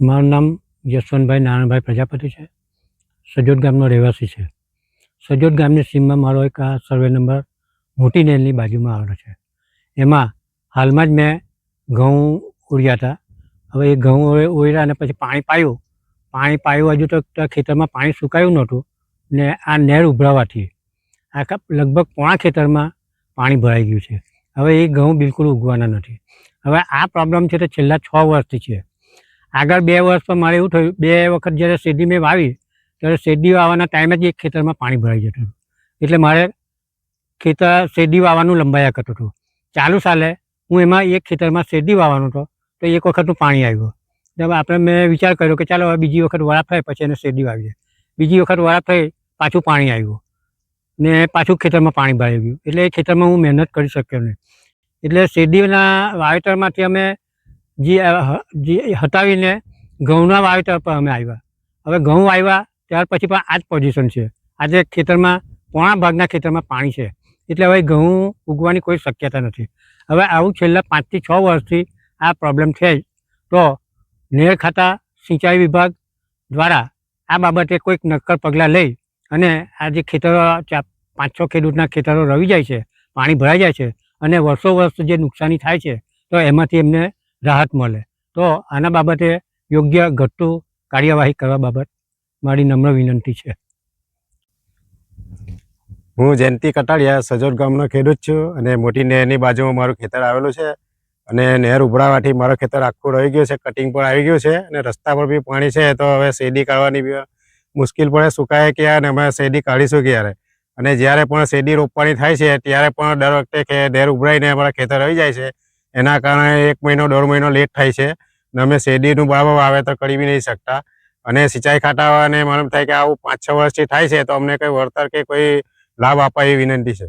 મારું નામ યશવંતભાઈ નારાયણભાઈ પ્રજાપતિ છે. સજોદ ગામનો રહેવાસી છે. સજોદ ગામની સીમમાં મારો એક આ સર્વે નંબર મોટી નેલની બાજુમાં આવેલો છે. એમાં હાલમાં જ મેં ઘઉં ઉડ્યા હતા. હવે એ ઘઉં ઓળ્યા અને પછી પાણી પાયું. પાણી પાયું હજુ તો ખેતરમાં પાણી સુકાયું નહોતું ને આ નહેર ઉભરાવાથી આખા લગભગ પોણા ખેતરમાં પાણી ભરાઈ ગયું છે. હવે એ ઘઉં બિલકુલ ઉગવાના નથી. હવે આ પ્રોબ્લેમ છે તો છેલ્લા છ વર્ષથી છે. આગળ બે વર્ષ પર મારે એવું થયું, બે વખત જ્યારે શેરડી મેં વાવી ત્યારે શેરડી વાવવાના ટાઈમે જ એક ખેતરમાં પાણી ભરાઈ જતું એટલે મારે ખેતર, શેરડી વાવવાનું લંબાયા કરતું હતું. ચાલુ સાલે હું એમાં એક ખેતરમાં શેરડી વાવવાનો હતો, તો એક વખતનું પાણી આવ્યું. એટલે આપણે મેં વિચાર કર્યો કે ચાલો હવે બીજી વખત વરાપ થાય, પછી એને શેરડી વાવીએ. બીજી વખત વરાપ થઈ, પાછું પાણી આવ્યું. ને પાછું ખેતરમાં પાણી ભરાઈ ગયું. એટલે એ ખેતરમાં હું મહેનત કરી શક્યો નહીં. એટલે શેરડીના વાવેતરમાંથી અમે જે જે હટાવીને ઘઉંના વાવેતર પર અમે આવ્યા. હવે ઘઉં આવ્યા ત્યાર પછી પણ આ જ પોઝિશન છે. આજે ખેતરમાં, પોણા ભાગના ખેતરમાં પાણી છે. એટલે હવે ઘઉં ઉગવાની કોઈ શક્યતા નથી. હવે આવું છેલ્લા પાંચથી છ વર્ષથી આ પ્રોબ્લેમ છે તો નેર ખાતા સિંચાઈ વિભાગ દ્વારા આ બાબતે કોઈક નક્કર પગલાં લઈ અને આ જે ખેતરો પાંચ છ ખેડૂતના ખેતરો રવી જાય છે, પાણી ભરાઈ જાય છે અને વર્ષો વર્ષ જે નુકસાની થાય છે, તો એમાંથી એમને રાહત મળે. તો આના બાબતે યોગ્ય ઘટતું કાર્યવાહી કરવા બાબત મારી નમ્ર વિનંતી છે. હું જયંતિ કટાડિયા સજોદ ગામનો ખેડૂત છું અને મોટી નહેરની બાજુમાં મારું ખેતર આવેલું છે અને નહેર ઉભરાવાથી મારું ખેતર આખું રહી ગયું છે કટિંગ પણ આવી ગયું છે અને રસ્તા પર બી પાણી છે તો હવે શેરડી કાઢવાની બી મુશ્કેલ પડે, સુકાય ક્યાં અને અમે શેરડી કાઢીશું ક્યારે? અને જ્યારે પણ શેરડી રોપવાની થાય છે, ત્યારે પણ દર વખતે કે નહેર ઉભરાઈને અમારા ખેતર આવી જાય છે. એના કારણે એક મહિનો, દોઢ મહિનો લેટ થાય છે અને અમે શેરડીનું બરાબર વાવેતર કરી બી નહીં શકતા. અને સિંચાઈ ખાતાવાને માલુમ થાય કે આવું પાંચ છ વર્ષથી થાય છે, તો અમને કંઈ વળતર કે કોઈ લાભ આપવા એવી વિનંતી છે.